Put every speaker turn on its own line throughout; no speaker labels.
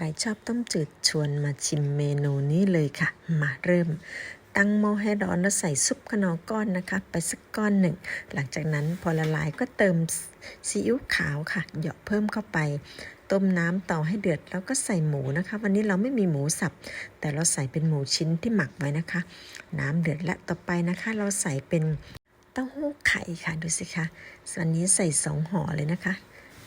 ใครชอบต้มจืดชวนมาชิมเมนูนี้เลยค่ะ มาเริ่ม ตั้งหม้อให้ร้อนแล้วใส่ซุปขนอก้อนนะคะ ไปสักก้อนหนึ่ง หลังจากนั้นพอละลายก็เติมซีอิ๊วขาวค่ะเหยาะเพิ่มเข้าไป ต้มน้ำต่อให้เดือดแล้วก็ใส่หมูนะคะ วันนี้เราไม่มีหมูสับ แต่เราใส่เป็นหมูชิ้นที่หมักไว้นะคะ น้ำเดือดและต่อไปนะคะ เราใส่เป็นเต้าหู้ไข่ค่ะดูสิคะส่วนนี้ใส่สองห่อเลยนะคะ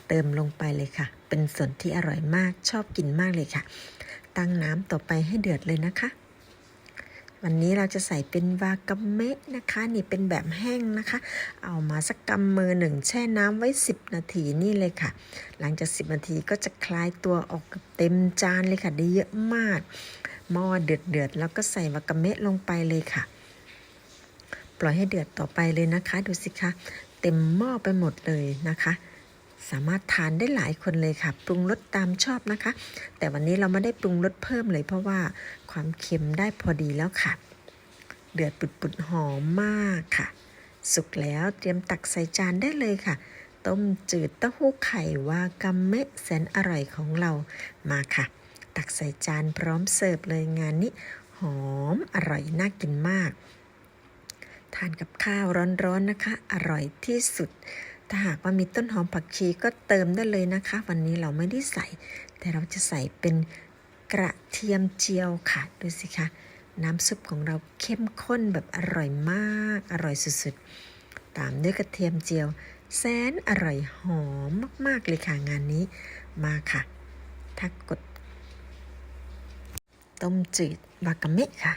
เติมลงไปเลยค่ะ เป็นส่วนที่อร่อยมากชอบกินมากเลยค่ะ ตั้งน้ำต่อไปให้เดือดเลยนะคะ วันนี้เราจะใส่เป็นวากาเมะนะคะ นี่เป็นแบบแห้งนะคะ เอามาสักกำมือหนึ่งแช่น้ำไว้ 10 นาทีนี่เลยค่ะ หลังจาก 10 นาทีก็จะคลายตัวออกเต็มจานเลยค่ะได้เยอะมากหม้อเดือดเดือดๆแล้วก็ใส่วากาเมะลงไปเลยค่ะ ปล่อยให้เดือดต่อไปเลยนะคะ ดูสิคะเต็มหม้อไปหมดเลยนะคะ สามารถทานได้หลายคนเลยค่ะ ปรุงรสตามชอบนะคะ แต่วันนี้เราไม่ได้ปรุงรสเพิ่มเลย เพราะว่าความเค็มได้พอดีแล้วค่ะ เดือดปุดๆหอมมากค่ะ สุกแล้วเตรียมตักใส่จานได้เลยค่ะ ต้มจืดเต้าหู้ไข่วากาเมะแสนอร่อยของเรามาค่ะ ตักใส่จานพร้อมเสิร์ฟเลยงานนี้หอมอร่อยน่ากินมาก ทานกับข้าวร้อนๆนะคะ อร่อยที่สุด ถ้าหากว่ามีต้นหอมผักชีก็เติมได้เลยนะคะ วันนี้เราไม่ได้ใส่ แต่เราจะใส่เป็นกระเทียมเจียวค่ะ ดูสิคะน้ำซุปของเราเข้มข้นแบบอร่อยมาก อร่อยสุดๆ ตามด้วยกระเทียมเจียว แสนอร่อยหอมมากๆเลยค่ะงานนี้มาค่ะถ้ากด ต้มจืดวากาเมะค่ะ